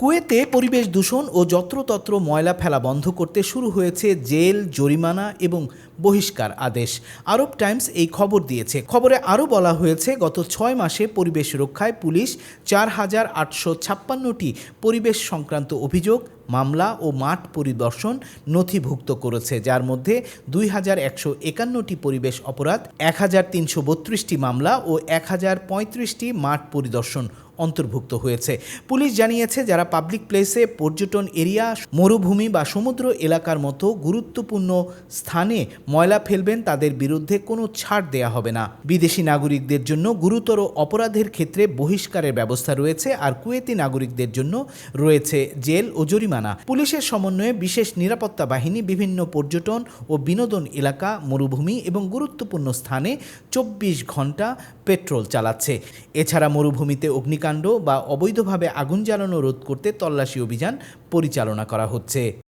কুয়েতে পরিবেশ দূষণ ও যত্রতত্র ময়লা ফেলা বন্ধ করতে শুরু হয়েছে জেল, জরিমানা এবং বহিষ্কার আদেশ। আরব টাইমস এই খবর দিয়েছে। খবরে আরও বলা হয়েছে, গত ছয় মাসে পরিবেশ রক্ষায় পুলিশ চার হাজার আটশো ছাপ্পান্নটি পরিবেশ সংক্রান্ত অভিযোগ মামলা ও মাঠ পরিদর্শন নথিভুক্ত করেছে, যার মধ্যে দুই হাজার একশো একান্নটি পরিবেশ অপরাধ, এক হাজার তিনশো বত্রিশটি মামলা ও এক হাজার পঁয়ত্রিশটি মাঠ পরিদর্শন অন্তর্ভুক্ত হয়েছে। পুলিশ জানিয়েছে, যারা পাবলিক প্লেসে, পর্যটন এরিয়া, মরুভূমি বা সমুদ্র এলাকার মতো গুরুত্বপূর্ণ স্থানে ময়লা ফেলবেন, তাদের বিরুদ্ধে কোনো ছাড় দেয়া হবে না। বিদেশি নাগরিকদের জন্য গুরুতর অপরাধের ক্ষেত্রে বহিষ্কারের ব্যবস্থা রয়েছে, আর কুয়েতি নাগরিকদের জন্য রয়েছে জেল ও জরিমানা। পুলিশের সমন্বয়ে বিশেষ নিরাপত্তা বাহিনী, বিভিন্ন পর্যটন ও বিনোদন এলাকা, মরুভূমি এবং গুরুত্বপূর্ণ স্থানে চব্বিশ ঘণ্টা পেট্রোল চালাচ্ছে। এছাড়া মরুভূমিতে অগ্নিকাণ্ড বা অবৈধভাবে আগুন জ্বালানো রোধ করতে তল্লাশি অভিযান পরিচালনা করা হচ্ছে।